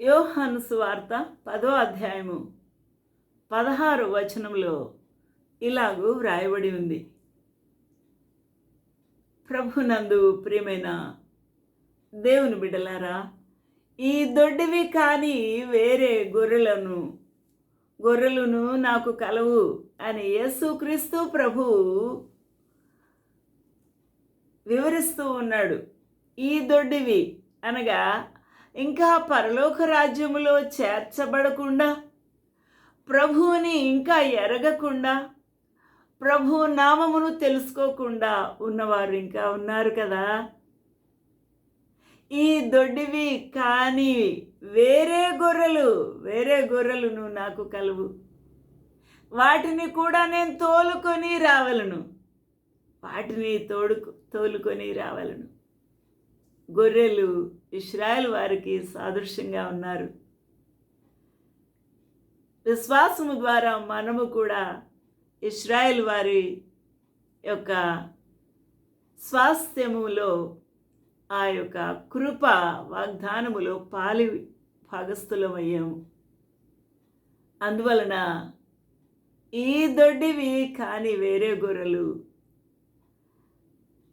యోహాను సువార్త పదో అధ్యాయము. పదహారు వచనంలో ఇలాగూ వ్రాయబడి ఉంది. ప్రభునందు ప్రియమైన దేవుని బిడ్డలారా ఈ దొడ్డివి కానీ వేరే గొర్రెలను గొర్రెలను నాకు కలవు అని యేసుక్రీస్తు ప్రభు వివరిస్తూ ఉన్నాడు. ఈ దొడ్డివి అనగా ఇంకా పరలోక రాజ్యములో చేర్చబడకుండా ప్రభువుని ఇంకా ఎరగకుండా ప్రభు నామమును తెలుసుకోకుండా ఉన్నవారు ఇంకా ఉన్నారు కదా. ఈ దొడ్డివి కానీ వేరే గొర్రెలు వేరే గొర్రెలను నాకు కలువు. వాటిని కూడా నేను తోలుకొని రావలను. వాటిని తోడు తోలుకొని రావలను. గొర్రెలు ఇస్రాయల్ వారికి సాదృశ్యంగా ఉన్నారు. విశ్వాసము ద్వారా మనము కూడా ఇస్రాయల్ వారి యొక్క స్వాస్థ్యములో ఆ యొక్క కృప వాగ్దానములో పాలి భాగస్థులమయ్యాము. అందువలన ఈ దొడ్డివి కాని వేరే గొర్రెలు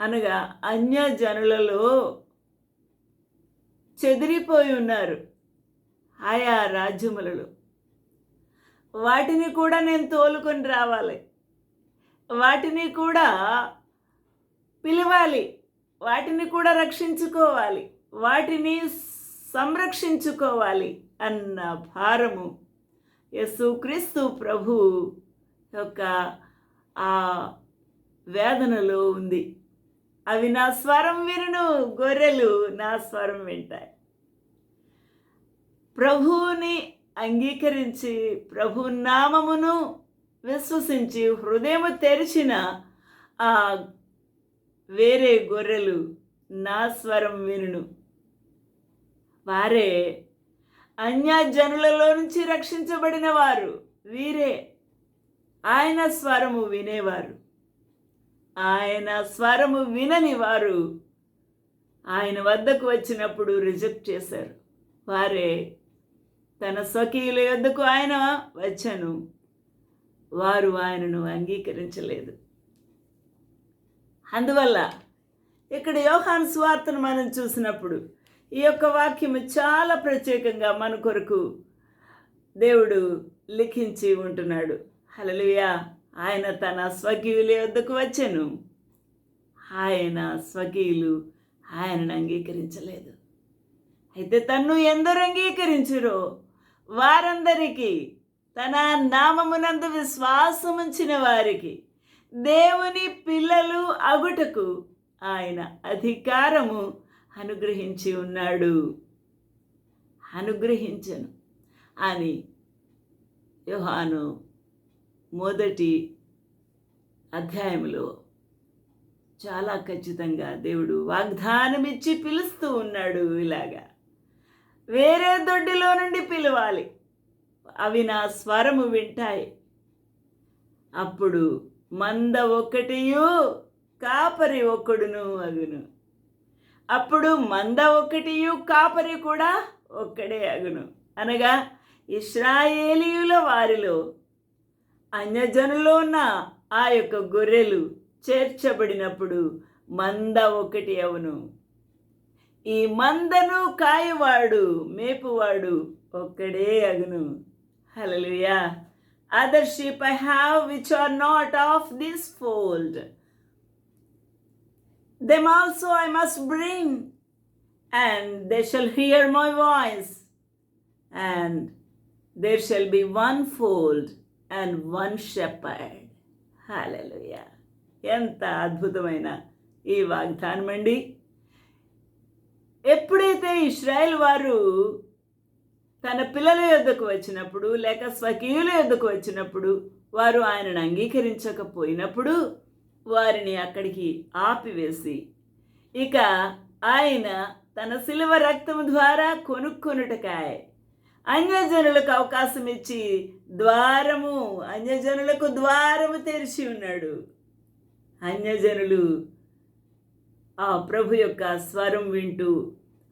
అనగా అన్య జనులలో చెదిరిపోయి ఉన్నారు ఆయా రాజ్యములలో. వాటిని కూడా నేను తోలుకొని రావాలి. వాటిని కూడా పిలవాలి. వాటిని కూడా రక్షించుకోవాలి. వాటిని సంరక్షించుకోవాలి అన్న భారము యేసుక్రీస్తు ప్రభు యొక్క ఆ వేదనలో ఉంది. అవి నా స్వరం వినును గొర్రెలు నా స్వరం వింటాయి. ప్రభువుని అంగీకరించి ప్రభు నామమును విశ్వసించి హృదయము తెరిచిన ఆ వేరే గొర్రెలు నా స్వరం వినును. వారే అన్యజనులలో నుంచి రక్షించబడిన వారు. వీరే ఆయన స్వరము వినేవారు. ఆయన స్వరము వినని వారు ఆయన వద్దకు వచ్చినప్పుడు రిజెక్ట్ చేశారు. వారే తన స్వకీయుల యొద్దకు ఆయన వచ్చాను. వారు ఆయనను అంగీకరించలేదు. అందువల్ల ఇక్కడ యోహాన్ స్వార్థను మనం చూసినప్పుడు ఈ యొక్క వాక్యము చాలా ప్రత్యేకంగా మన కొరకు దేవుడు లిఖించి ఉంటున్నాడు. హలలుయా ఆయన తన స్వకీయుల వద్దకు వచ్చాను. ఆయన స్వకీయులు ఆయనను అంగీకరించలేదు. అయితే తన్ను ఎందరు అంగీకరించురో? వారందరికీ తన నామమునందు విశ్వాసముంచిన వారికి దేవుని పిల్లలు అగుటకు ఆయన అధికారము అనుగ్రహించి ఉన్నాడు. అనుగ్రహించను అని యోహాను మొదటి అధ్యాయంలో చాలా ఖచ్చితంగా దేవుడు వాగ్దానం ఇచ్చి పిలుస్తూ ఉన్నాడు ఇలాగా. వేరే దొడ్డిలో నుండి పిలవాలి. అవి నా స్వరము వింటాయి. అప్పుడు మంద ఒకటియు కాపరి ఒక్కడును అగును. అప్పుడు మంద ఒకటియు కాపరి కూడా ఒక్కడే అగును. అనగా ఇస్రాయేలీయుల వారిలో అన్యజనులో ఉన్న ఆ యొక్క గొర్రెలు చేర్చబడినప్పుడు మంద ఒకటి అవును. ఈ మందను కాయవాడు మేపువాడు ఒక్కడే అగును. Hallelujah other sheep I have which are not of this fold them also I must bring and they shall hear my voice and there shall be one fold and one shepherd hallelujah ఎంత అద్భుతమైన ఈ వాగ్దానం అండి. ఎప్పుడైతే Israel వారు తన పిల్లల యొద్దకు వచ్చినప్పుడు లేక స్వకీయుల యొద్దకు వచ్చినప్పుడు వారు ఆయనను అంగీకరించకపోయినప్పుడు వారిని అక్కడికి ఆపివేసి ఇక ఆయన తన శిలువ రక్తము ద్వారా కొనుక్కొనుటకాయ. అన్యజనులకు అవకాశం ఇచ్చి ద్వారము అన్యజనులకు ద్వారము తెరిచి ఉన్నాడు. అన్యజనులు ఆ ప్రభు యొక్క స్వరం వింటూ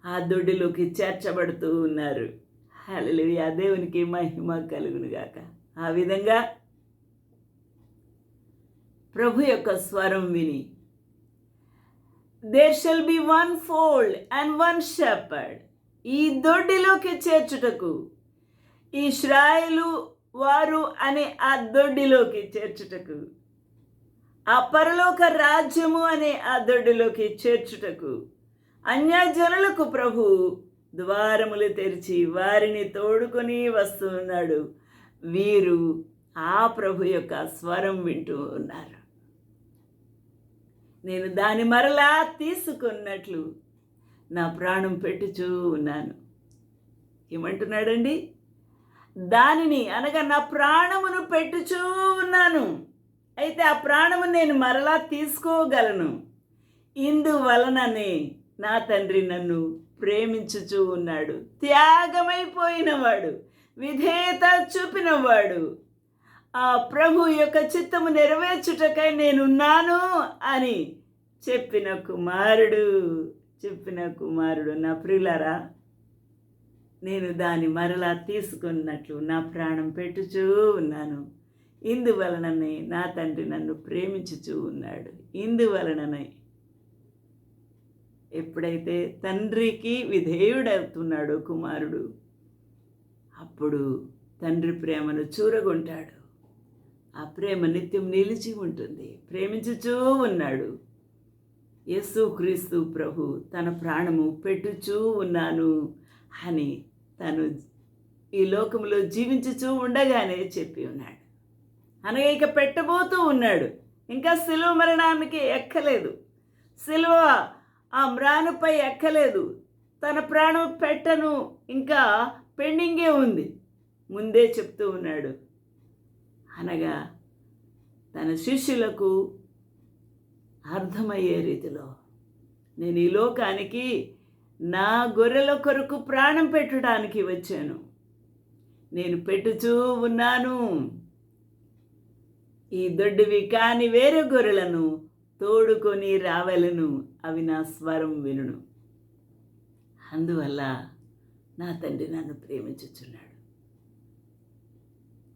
ఆ దొడ్డిలోకి చేర్చబడుతూ ఉన్నారు. హల్లెలూయా దేవునికి మహిమ కలుగునుగాక. ఆ విధంగా ప్రభు యొక్క స్వరం విని there shall be one fold and one shepherd ఈ దొడ్డిలోకి చేర్చుటకు. ఈ శ్రాయలు వారు అనే ఆ దొడ్డిలోకి చేర్చుటకు. ఆ పరలోక రాజ్యము అనే ఆ దొడ్డిలోకి చేర్చుటకు. అన్యజనులకు ప్రభు ద్వారములు తెరిచి వారిని తోడుకొని వస్తున్నాడు. వీరు ఆ ప్రభు యొక్క స్వరం వింటూ ఉన్నారు. నేను దాని మరలా తీసుకున్నట్లు నా ప్రాణం పెట్టుచూ ఉన్నాను. ఏమంటున్నాడండి? దానిని అనగా నా ప్రాణమును పెట్టుచూ ఉన్నాను. అయితే ఆ ప్రాణము నేను మరలా తీసుకోగలను. ఇందువలననే నా తండ్రి నన్ను ప్రేమించుచూ ఉన్నాడు. త్యాగమైపోయినవాడు. విధేయత చూపినవాడు. ఆ ప్రభు యొక్క చిత్తము నెరవేర్చుటకై నేనున్నాను అని చెప్పిన కుమారుడు చెప్పిన కుమారుడు నా ప్రియులరా నేను దాన్ని మరలా తీసుకున్నట్లు నా ప్రాణం పెట్టుచూ ఉన్నాను. ఇందువలననే నా తండ్రి నన్ను ప్రేమించుచూ ఉన్నాడు. ఇందువలననే ఎప్పుడైతే తండ్రికి విధేయుడవుతున్నాడో కుమారుడు అప్పుడు తండ్రి ప్రేమను చూరగొంటాడు. ఆ ప్రేమ నిత్యం నిలిచి ఉంటుంది. ప్రేమించుచూ ఉన్నాడు. యేసుక్రీస్తు ప్రభు తన ప్రాణము పెట్టుచూ ఉన్నాను అని తను ఈ లోకంలో జీవించుచూ ఉండగానే చెప్పి ఉన్నాడు. అనగా ఇక పెట్టబోతూ ఉన్నాడు. ఇంకా సిలువ మరణానికి ఎక్కలేదు. సిలువ ఆ మ్రానుపై ఎక్కలేదు. తన ప్రాణం పెట్టను. ఇంకా పెండింగే ఉంది. ముందే చెప్తూ ఉన్నాడు. అనగా తన శిష్యులకు అర్థమయ్యే రీతిలో నేను ఈ లోకానికి నా గొర్రెల కొరకు ప్రాణం పెట్టడానికి వచ్చాను. నేను పెట్టుచూ ఉన్నాను. ఈ దొడ్డివి కాని వేరే గొర్రెలను తోడుకొని రావలను అవి నా స్వరం వినును. అందువల్ల నా తండ్రి నన్ను ప్రేమించుచున్నాడు.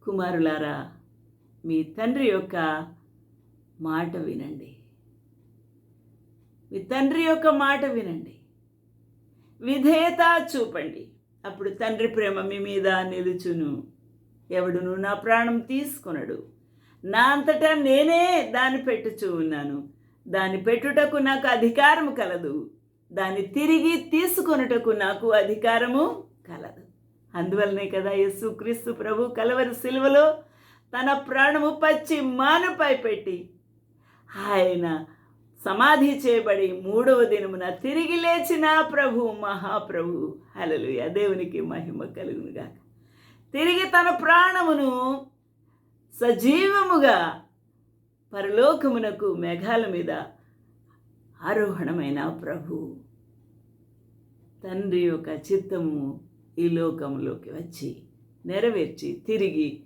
కుమారులారా మీ తండ్రి యొక్క మాట వినండి. మీ తండ్రి యొక్క మాట వినండి. విధేయత చూపండి. అప్పుడు తండ్రి ప్రేమ మీ మీద నిలుచును. ఎవడును నా ప్రాణం తీసుకొనడు. నా అంతటా నేనే దాన్ని పెట్టుచూ ఉన్నాను. దాన్ని పెట్టుటకు నాకు అధికారము కలదు. దాన్ని తిరిగి తీసుకొనుటకు నాకు అధికారము కలదు. అందువల్లనే కదా యేసుక్రీస్తు ప్రభు కలవరి సిలువలో తన ప్రాణము పచ్చి మానుపై పెట్టి ఆయన సమాధి చేయబడి మూడవ దినమున తిరిగి లేచిన ప్రభు మహాప్రభు. హలలు దేవునికి మహిమ కలుగునుగా తిరిగి తన ప్రాణమును సజీవముగా పరలోకమునకు మేఘాల మీద ఆరోహణమైన ప్రభు. తండ్రి యొక్క చిత్తము ఈ లోకంలోకి వచ్చి నెరవేర్చి తిరిగి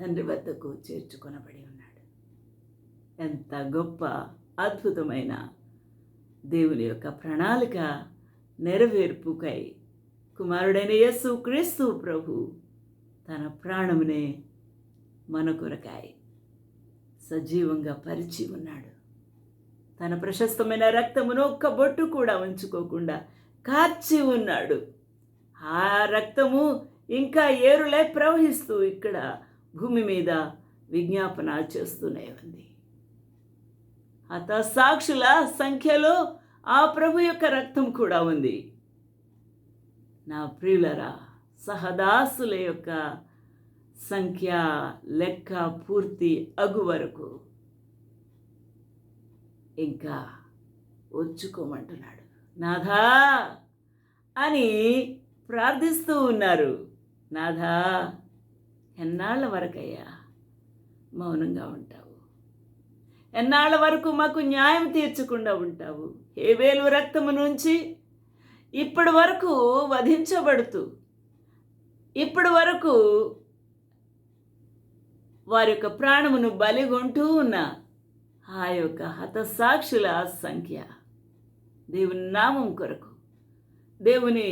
తండ్రి వద్దకు చేర్చుకొనబడి ఉన్నాడు. ఎంత గొప్ప అద్భుతమైన దేవుని యొక్క ప్రణాళిక నెరవేర్పుకై కుమారుడైన యస్సు క్రీస్తు ప్రభు తన ప్రాణమునే మన కొరకాయ సజీవంగా పరిచి ఉన్నాడు. తన ప్రశస్తమైన రక్తమును ఒక్క బొట్టు కూడా ఉంచుకోకుండా కార్చి ఉన్నాడు. ఆ రక్తము ఇంకా ఏరులై ప్రవహిస్తూ ఇక్కడ భూమి మీద విజ్ఞాపన చేస్తూనే ఉంది. అత సాక్షుల సంఖ్యలో ఆ ప్రభు యొక్క రక్తం కూడా ఉంది. నా ప్రియులరా సహదాసుల యొక్క సంఖ్య లెక్క పూర్తి అగు వరకు ఇంకా వచ్చుకోమంటున్నాడు నాథా అని ప్రార్థిస్తూ ఉన్నారు. నాథా ఎన్నాళ్ళ వరకయ్యా మౌనంగా ఉంటావు? ఎన్నాళ్ళ వరకు మాకు న్యాయం తీర్చకుండా ఉంటావు? హేవేలు రక్తము నుంచి ఇప్పటి వరకు వధించబడుతూ ఇప్పటి వరకు వారి యొక్క ప్రాణమును బలిగొంటూ ఉన్న ఆ యొక్క హతసాక్షుల సంఖ్య దేవుని నామం కొరకు దేవుని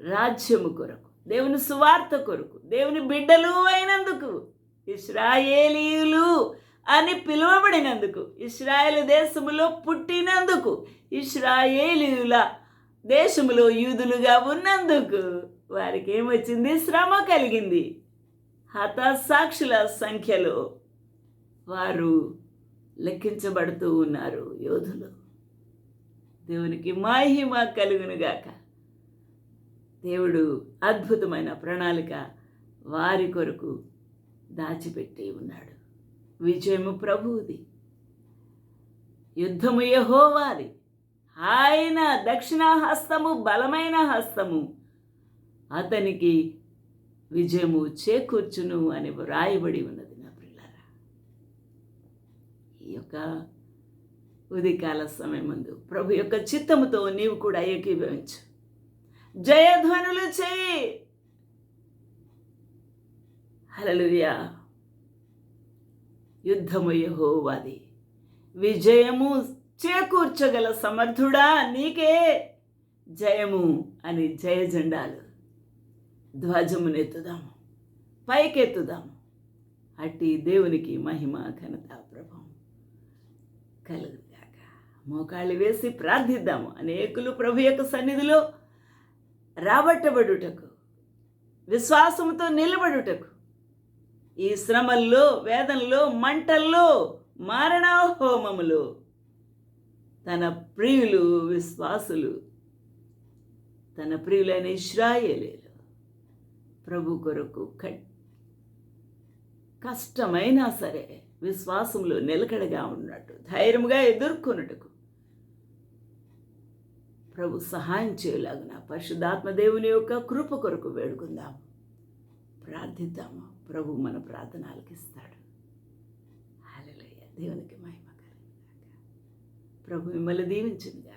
రాజ్యము కొరకు దేవుని సువార్త కొరకు దేవుని బిడ్డలు అయినందుకు ఇస్రాయేలీలు అని పిలువబడినందుకు ఇస్రాయేల్ దేశములో పుట్టినందుకు ఇస్రాయేలీయుల దేశములో యూదులుగా ఉన్నందుకు వారికి ఏమొచ్చింది శ్రమ కలిగింది. హతసాక్షుల సంఖ్యలో వారు లెక్కించబడుతూ ఉన్నారు యోధులు. దేవునికి మహిమ కలుగునుగాక. దేవుడు అద్భుతమైన ప్రణాళిక వారి కొరకు దాచిపెట్టి ఉన్నాడు. విజయము ప్రభువుది. యుద్ధము యహోవాది. ఆయన దక్షిణ హస్తము బలమైన హస్తము. అతనికి విజయము చేకూర్చును అని వ్రాయబడి ఉన్నది నా పిల్లరా ఈ యొక్క ఉదయకాల సమయం ముందు ప్రభు యొక్క చిత్తముతో నీవు కూడా ఏకీభవించు. జయధ్వనులు చేయి. హలలుయా యుద్ధము యహోవాది. విజయము చేకూర్చగల సమర్థుడా నీకే. జయము అని జయ జెండాలు. ధ్వజమునెత్తుదాము పైకెత్తుదాము. అట్టి దేవునికి మహిమ ఘనత ప్రభావం కలుగుగాక. మోకాళ్ళు వేసి ప్రార్థిద్దాము. అనేకులు ప్రభు యొక్క సన్నిధిలో రాబట్టబడుటకు విశ్వాసముతో నిలబడుటకు ఈ శ్రమల్లో వేదంలో మంటల్లో మారణహోమములు. తన ప్రియులు విశ్వాసులు. తన ప్రియులైన ఇస్రాయేలీలు ప్రభు కొరకు కట్ కష్టమైనా సరే విశ్వాసంలో నిలకడగా ఉన్నట్టు ధైర్యంగా ఎదుర్కొనుటకు. ప్రభు సహాయం చేయలాగున పరిశుద్ధాత్మ దేవుని యొక్క కృప కొరకు వేడుకుందాము. ప్రార్థిద్దాము. ప్రభు మన ప్రార్థన ఆలకిస్తాడు హాలలయ్య దేవునికి మహిమ కలుగుగాక. ప్రభు మిమ్మల్ని దీవించింది